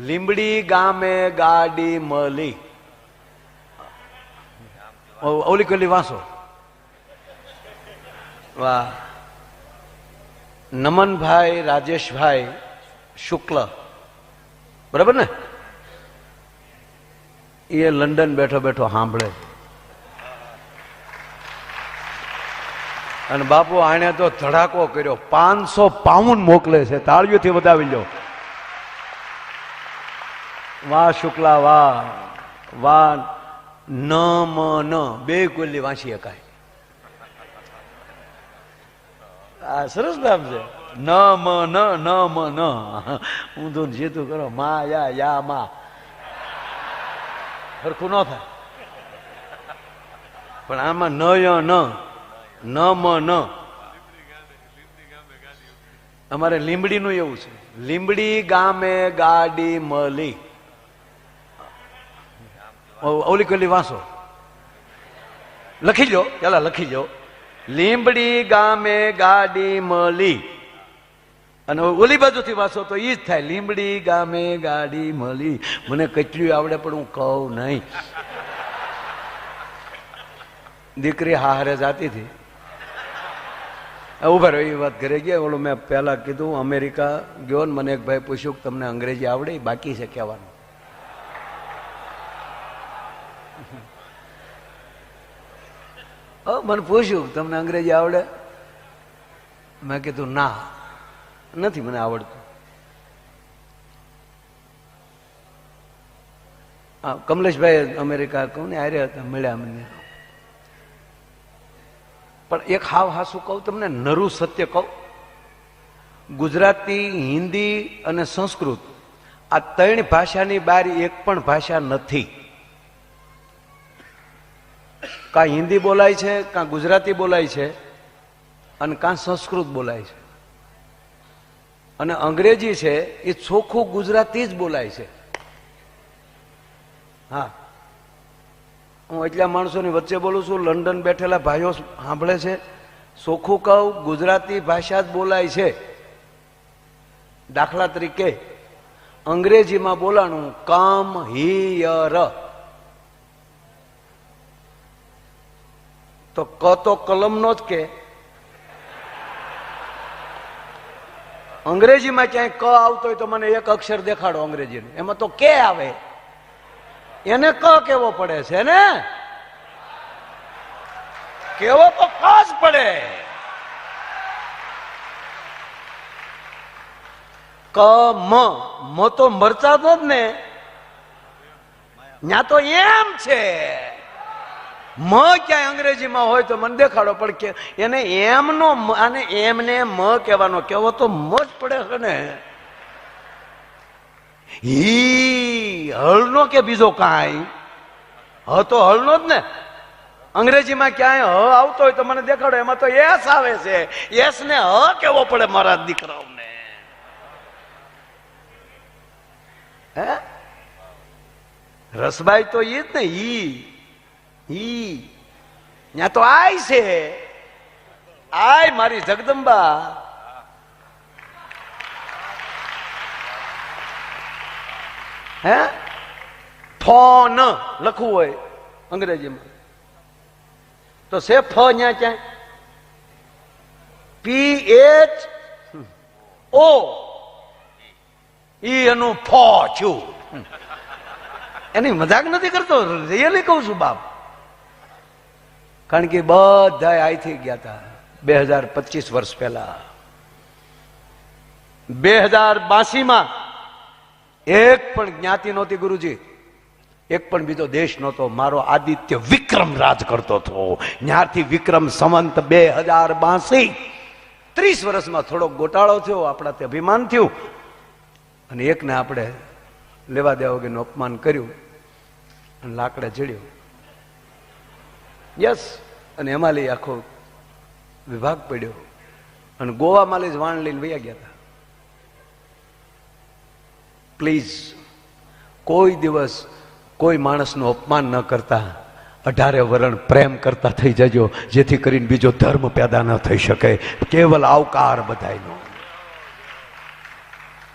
લીંબડી ગામે ગાડી મળી. ઓલી કલી વાંસો? વાહ. નમનભાઈ, રાજેશભાઈ, શુક્લ. બરાબર ને? એ લંડન બેઠો બેઠો સાંભળે અને બાપુ આણે તો ધડાકો કર્યો. પાંચસો પાઉન્ડ મોકલે છે. તાળીઓથી વધાવી લો વાહ શુક્લા વા વા ન મ ન, બે કોલી વાંચી શકાય. આ સરસ નામ છે. ન મ ન ન મ ન. હું તો જીતું કરો, મા, યા યા, મા. સરખું ન થાય. પણ આમાં ન ય ન ન મ ન. અમારે લીંબડીનું એવું છે. લીંબડી ગામે ગાડી મળી. ઓલી કોલી વાંસો. લખી લો ચાલો લખી લો લીંબડી ગામે ગાડી મળી. અને ઓલી બાજુથી વાંચો તો એ જ થાય, લીંબડી ગામે ગાડી મળી. મને કેટલી આવડે પણ હું કહું નહીં. દીકરી હારે જાતી હતી. ઊભા રહ્યો એ વાત ઘરે ગયા. ઓલું મેં પહેલાં કીધું, અમેરિકા ગયો ને? મને એક ભાઈ પૂછ્યું કે તમને અંગ્રેજી આવડે? બાકી છે કહેવાનું. મને પૂછ્યું, તમને અંગ્રેજી આવડે? મેં કીધું, ના, નથી મને આવડતું. કમલેશભાઈ અમેરિકા કહું ને, આર્યા હતા, મળ્યા મને. પણ એક હાવ હાસું કહું, તમને નરું સત્ય કહું. ગુજરાતી, હિન્દી અને સંસ્કૃત, આ ત્રણ ભાષાની બહાર એક પણ ભાષા નથી. કાં હિન્દી બોલાય છે, કાં ગુજરાતી બોલાય છે, અને કાં સંસ્કૃત બોલાય છે. અને અંગ્રેજી છે, એ ચોખ્ખું ગુજરાતી જ બોલાય છે. હા. હું એટલા માણસોની વચ્ચે બોલું છું, લંડન બેઠેલા ભાઈઓ સાંભળે છે, ચોખ્ખું કહું, ગુજરાતી ભાષા જ બોલાય છે. દાખલા તરીકે, અંગ્રેજીમાં બોલાણું કમ હિયર. તો ક તો કલમનો જ કે. અંગ્રેજીમાં ક્યાંય ક આવતો હોય તો મને એક અક્ષર દેખાડો અંગ્રેજીનું. એમાં તો કે આવે. એને ક કેવો પડે છે, ને? કેવો તો ક પડે. ક, મ. મ તો મરચા તો જ ને. ત્યાં તો એમ છે. મ ક્યાંય અંગ્રેજીમાં હોય તો મને દેખાડો, પણ કે એને એમનો અને એમને મ કહેવાનો કેવો તો મ જ પડે છે ને. હી હળનો કે બીજો કાંઈ? હ તો હળનો જ ને. અંગ્રેજીમાં ક્યાંય હ આવતો હોય તો મને દેખાડો, એમાં તો એસ આવે છે. એસ ને હ કેવો પડે મારા દીકરાઓને. હે? રસબાઈ તો ઈ જ ને, ઈ. ઈ ત્યાં તો આય છે. આય મારી જગદંબા. હે? ફોન લખવું હોય અંગ્રેજીમાં. તો છે ફ ન્યા ક્યાંય પી એચ ઓ ઈ એનું ફો છું. એની મજાક નથી કરતો? રિયલી કહું છું બાપ. કારણ કે બધા અહીંથી ગયા હતા બે હજાર પચીસ વર્ષ પહેલા. બે હજાર બાસીમાં એક પણ જ્ઞાતિ નહોતી ગુરુજી. એક પણ બીજો દેશ નહોતો. મારો આદિત્ય વિક્રમ રાજ કરતો હતો. ત્યારથી વિક્રમ સંવંત બે હજાર બાસી ત્રીસ વર્ષમાં થોડો ગોટાળો થયો, આપણા તે અભિમાન થયું. અને એકને આપણે લેવા દેવા વગરનું અપમાન કર્યું અને લાકડે ચડ્યું. યસ. અને એમાં આખો વિભાગ પડ્યો. અને ગોવામાં જ વાણ લઈને વૈયા ગયા હતા. પ્લીઝ કોઈ દિવસ કોઈ માણસનું અપમાન ન કરતા, અઢારે વરણ પ્રેમ કરતા થઈ જજો, જેથી કરીને બીજો ધર્મ પેદા ન થઈ શકે. કેવલ આવકાર બધાયનો.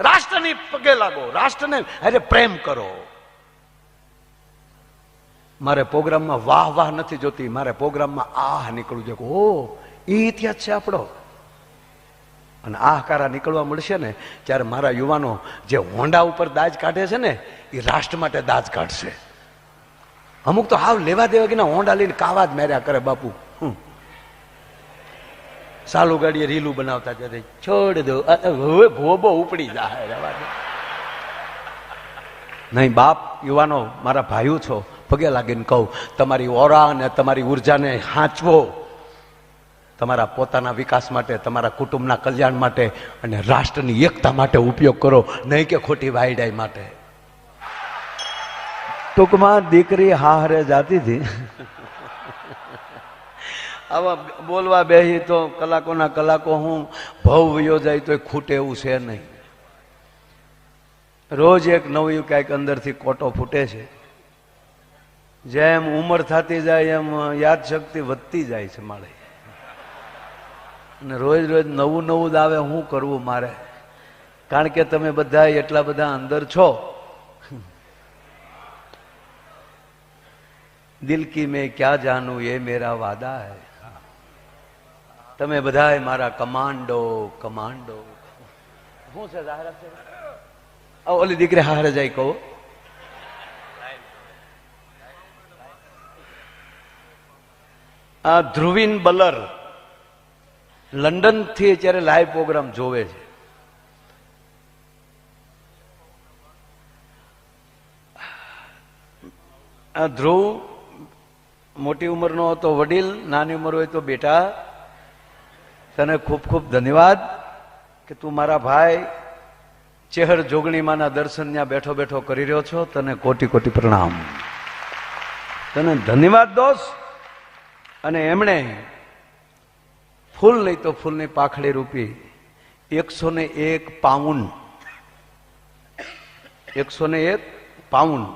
રાષ્ટ્રની પગે લાગો, રાષ્ટ્રને અરે પ્રેમ કરો. મારે પ્રોગ્રામમાં વાહ વાહ નથી જોતી, મારે પ્રોગ્રામમાં આહ નીકળવું જોઈએ ઓ એ ઇતિહાસ છે આપણો અને આહકારા નીકળવા મળશે ને, ત્યારે મારા યુવાનો જે હોન્ડા ઉપર દાજ કાઢે છે ને એ રાષ્ટ્ર માટે દાજ કાઢશે અમુક તો હાવ લેવા દેવા કે હોન્ડા લઈને કાવા જ માર્યા કરે બાપુ. સાલું ગાડીએ રીલું બનાવતા ત્યારે છોડ દો હવે ભોબો ઉપડી જાય. નહીં, બાપ, યુવાનો, મારા ભાઈઓ છો પગે લાગીને કહું તમારી ઓરા અને તમારી ઉર્જાને હાંચવો. તમારા પોતાના વિકાસ માટે તમારા કુટુંબના કલ્યાણ માટે અને રાષ્ટ્રની એકતા માટે ઉપયોગ કરો નહીં કે ખોટી વાયડાઈ માટે. ટૂંકમાં દીકરી હારે જાતી હતી. આવા બોલવા બેહી તો કલાકોના કલાકો હું ભવ યોજાય તો ખૂટે એવું છે નહીં. રોજ એક નવું કાંઈક અંદરથી કોટો ફૂટે છે. જેમ ઉંમર થતી જાય એમ યાદ શક્તિ વધતી જાય છે મારે. અને રોજ રોજ નવું નવું જ આવે શું કરવું મારે? કારણ કે તમે બધા એટલા બધા અંદર છો. દિલ મેં ક્યાં જાનું એ મેરા વાદા હૈ. તમે બધા મારા કમાન્ડો કમાન્ડો. શું છે ઓલી દીકરી હારે જાય કહો. આ ધ્રુવીન બલર લંડનથી જ્યારે લાઈવ પ્રોગ્રામ જોવે છે. આ ધ્રુવ મોટી ઉંમરનો હતો, વડીલ, નાની ઉંમર હોય તો બેટા, તને ખૂબ ખૂબ ધન્યવાદ કે તું મારા ભાઈ ચેહર જોગણીમાના દર્શન ત્યાં બેઠો બેઠો કરી રહ્યો છો. તને કોટી કોટી પ્રણામ. તને ધન્યવાદ દોસ્ત. અને એમણે ફૂલ નહીં તો ફૂલની પાખડી રૂપી એકસો ને એક પાઉન્ડ, એકસો ને એક પાઉન્ડ,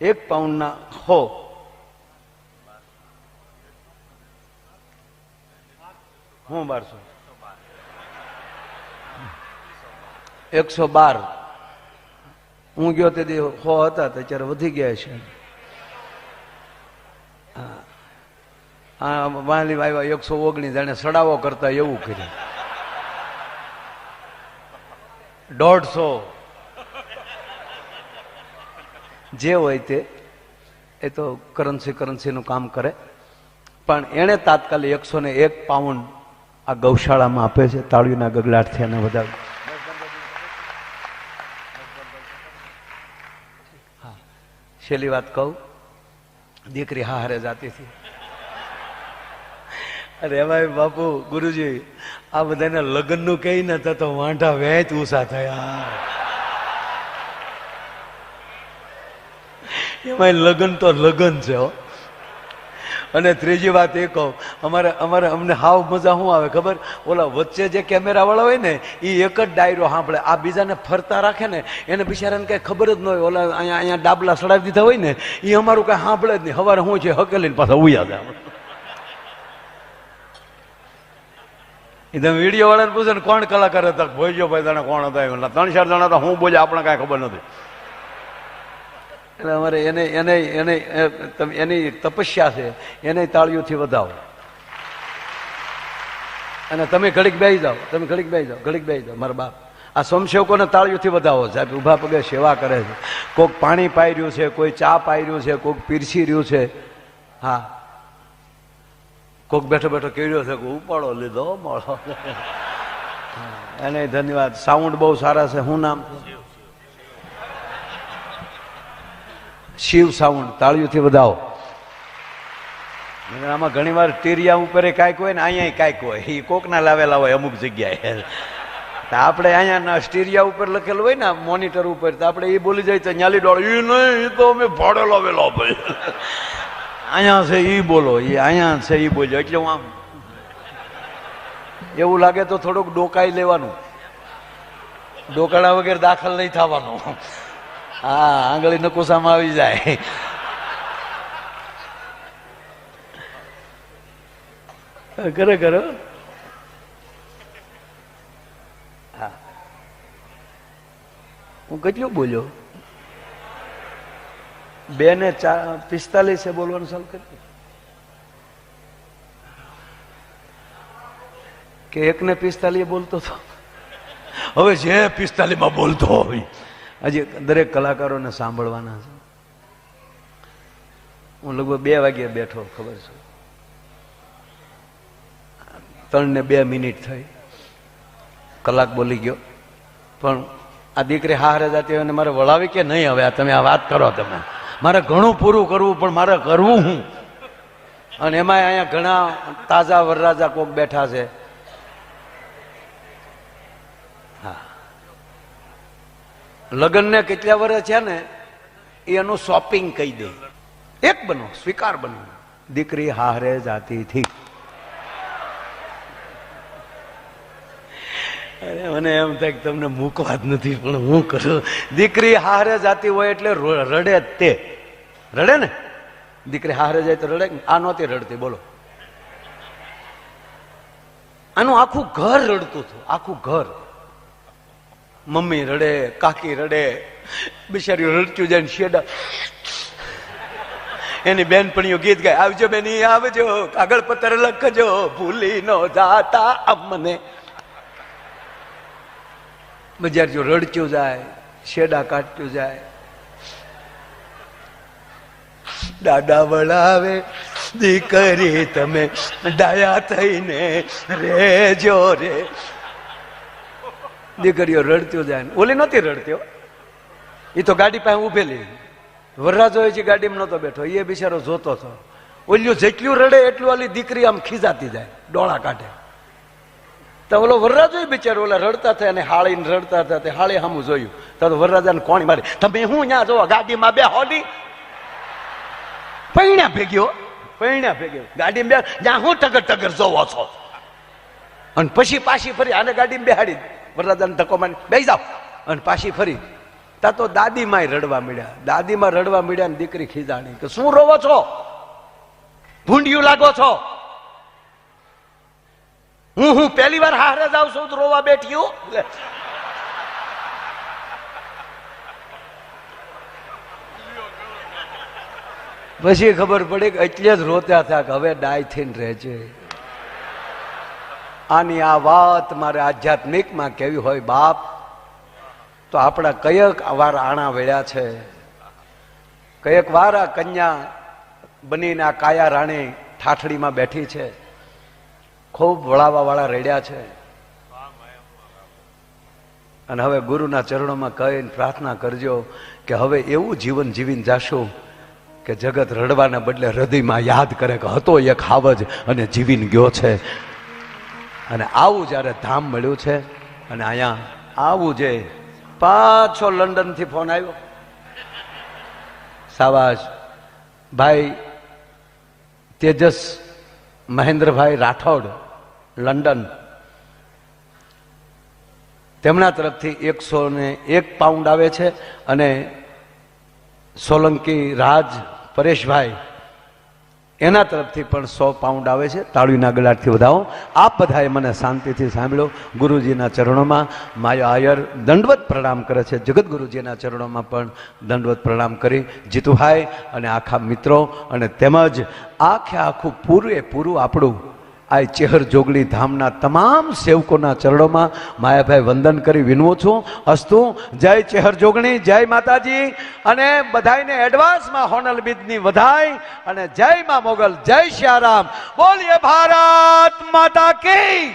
એક પાઉન્ડના હો. હું બારસો? એકસો બાર. હું ગયો તે હો હતા ત્યારે વધી ગયા છે. હા. હા વાલી આવ્યા એકસો ઓગણીસ, જાણે સડાવો કરતા એવું કર્યું. દોઢસો. જે હોય તે, એ તો કરન્સી કરન્સીનું કામ કરે. પણ એણે તાત્કાલિક એકસો ને એક પાઉન્ડ આ ગૌશાળામાં આપે છે તાળીના ગગલાટથી અને વધારે. છેલ્લી વાત કહું. દીકરી હારે જાતી અરે ભાઈ બાપુ, ગુરુજી, આ બધાને લગ્નનું કઈ ન થતો વાંઢા વેચ ઉષા થયા. એમાં લગ્ન તો લગ્ન છે અને ત્રીજી વાત એ કહું, અમારે અમારે અમને હાવ મજા શું આવે ખબર? ઓલા વચ્ચે જે કેમેરા વાળા હોય ને એ એક જ ડાયરો સાંભળે. આ બીજાને ફરતા રાખે ને, એને બિચારાને કંઈ ખબર જ ન હોય. ઓલા અહીંયા અહીંયા ડાબલા સડાવી દીધા હોય ને એ અમારું કાંઈ સાંભળે જ નહીં. હવારે શું છે હકેલીને પાછા ઉયા જાય. એ તમે વીડિયો વાળાને પૂછે ને કોણ કલાકાર હતા? ભોજો ભાઈ તને કોણ હતા? એમ. ત્રણ ચાર જણા હતા, હું બોલ્યા આપણે કાંઈ ખબર નથી. એટલે અમારે એને એને એને તમે, એની તપસ્યા છે, એને તાળીઓથી વધાવો. અને તમે ઘડીક બેસી જાઓ, તમે ઘડીક બેસી જાઓ, ઘડીક બેસી જાઓ, મારા બાપ. આ સ્વયંસેવકોને તાળીઓથી વધાવો, સાહેબ, ઊભા પગે સેવા કરે છે. કોઈક પાણી પાઈ રહ્યું છે, કોઈ ચા પાઈ રહ્યું છે કોઈક પીરસી રહ્યું છે. હા. કોક બેઠો બેઠો કેળ્યો છે કે ઉપાડો લીધો, મળો. એને ધન્યવાદ. સાઉન્ડ બહુ સારા છે. હું નામ? શિવ સાઉન્ડ તાળીઓથી વધાવો. આમાં ઘણી વાર ટીરિયા ઉપર કાંઈક હોય ને અહીંયા કાંઈક હોય. એ કોકના લાવેલા હોય અમુક જગ્યાએ. આપણે અહીંયા સ્ટીરિયા ઉપર લખેલું હોય ને, મોનિટર ઉપર, તો આપણે એ બોલી જાય તો ન્યાલી ડોળ એ નહીં એ તો અમે ભાડે લાવેલો ભાઈ. અહીંયા છે એ બોલો એ અહીંયા છે એ બોલ્યો એટલે હું આમ એવું લાગે તો થોડુંક ડોકાઈ લેવાનું. ડોકાડા વગેરે દાખલ નહીં થવાનું. હા આંગળી નકુસામાં આવી જાય. ખરેખર હો. હા. હું કેટલું બોલ્યો? બે ને ચાર પિસ્તાલીસે બોલવાનું ચાલુ કરી કે એક ને પિસ્તાલીસ બોલતો હતો હવે જે પિસ્તાલીસમાં બોલતો હોય. હજી દરેક કલાકારોને સાંભળવાના છે. હું લગભગ બે વાગ્યે બેઠો ખબર છે. ત્રણ ને બે મિનિટ થઈ. કલાક બોલી ગયો. પણ આ દીકરી હારે જાતી હોય ને મારે વળાવી કે નહીં હવે? આ તમે આ વાત કરો તમે. મારે ઘણું પૂરું કરવું, પણ મારે કરવું હું? અને એમાં અહીંયા ઘણા તાજા વરરાજા કોક બેઠા છે. હા. લગ્નને કેટલા વર્ષ છે ને, એ એનું શોપિંગ કહી દે. એક બનો, સ્વીકાર બનો. દીકરી હારે જાતીથી અરે મને એમ થાય કે તમને મૂકવા જ નથી, પણ હું કરું. દીકરી હારે જાતી હોય એટલે રડે જ તે. રડે ને? દીકરી હારે જાય તો રડે આ નહોતી રડતી, બોલો. આનું આખું ઘર રડતું હતું, આખું ઘર. મમ્મી રડે, કાકી રડે બિચારી રડતું જાય શેડા. એની બેનપણીઓ ગીત ગાય, આવજો બેની આવજો, કાગળ પત્ર લખજો, ભૂલી નો જાતા અમને. બજાર રડતું જાય, શેડા કાઢતો જાય. દાદા વળાવે, દીકરી, તમે ડાયા થઈને રેજો રે. દીકરીઓ રડતો જાય ઓલી નહોતી રડતો એ તો ગાડી પાસે ઉભેલી વરરાજો છે, ગાડીમાં નહોતો બેઠો. એ બિચારો જોતો હતો. ઓલ્યું જેટલું રડે એટલું ઓલી દીકરી આમ ખીજાતી જાય, ડોળા કાઢે. તો ઓલો વરરાજો બિચારો ઓલા રડતા થયા અને હાળીને રડતા હતા તે હાળી સામું જોયું. તો વરરાજાને કોણી મારી, તમે હું ત્યાં જોવા, ગાડીમાં બે હોડી? પૈણ્યા ભેગ્યો. પૈણ્યા ભેગ્યો. ગાડીમાં બે જ્યાં હું ટગર ટગર જોવો છો? અને પછી પાછી ફરી આને ગાડીમાં બેહાડી વરરાજાને ધક્કો મારી બે જાઓ. અને પાછી ફરી, તા તો દાદીમાંય રડવા મળ્યા દાદીમાં રડવા મળ્યા ને દીકરી ખીજાણી કે, શું રોવો છો? ભૂંડિયું લાગો છો? હું હું પહેલી વાર હારે જાઉં છું રોવા બેઠ્યો લે. પછી ખબર પડે કે એટલે જ રોત્યા થયા કે હવે ડાય થઈને રહેજે. આની આ વાત મારે આધ્યાત્મિકમાં કેવી હોય બાપ? તો આપણા કયક વાર આણા વેળ્યા છે. કયક વાર આ કન્યા બનીને આ કાયા રાણી ઠાઠડીમાં બેઠી છે. ખૂબ વળાવા વાળા રેડ્યા છે. અને હવે ગુરુના ચરણોમાં કહીને પ્રાર્થના કરજો કે હવે એવું જીવન જીવીને જાશું કે જગત રડવાના બદલે હૃદયમાં યાદ કરે કે હતો એક હાવજ અને જીવીને ગયો છે. અને આવું જ્યારે ધામ મળ્યું છે અને અહીંયા આવું જે પાછો લંડનથી ફોન આવ્યો. સાવાજ ભાઈ તેજસ મહેન્દ્રભાઈ રાઠોડ લંડન. તેમના તરફથી એકસો ને એક પાઉન્ડ આવે છે અને સોલંકી રાજ પરેશભાઈ એના તરફથી પણ સો પાઉન્ડ આવે છે. તાળીના ગલાટથી વધાવો. આપ બધાએ મને શાંતિથી સાંભળ્યો ગુરુજીના ચરણોમાં માયા આયર દંડવત પ્રણામ કરે છે. જગત ગુરુજીના ચરણોમાં પણ દંડવત પ્રણામ કરી. જીતુભાઈ અને આખા મિત્રો અને તેમજ આખે આખું પૂરે પૂરું આપણું આ ચેહર જોગણી ધામના તમામ સેવકોના ચરણોમાં માયાભાઈ વંદન કરી વિનવું છું. અસ્તુ, જય ચેહર જોગણી, જય માતાજી, અને બધાને એડવાન્સમાં હોનલ બીજની વધાઈ, અને જય મા મોગલ, જય શ્યારામ. બોલીએ ભારત માતા કી.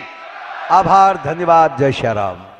આભાર, ધન્યવાદ, જય શ્યારામ.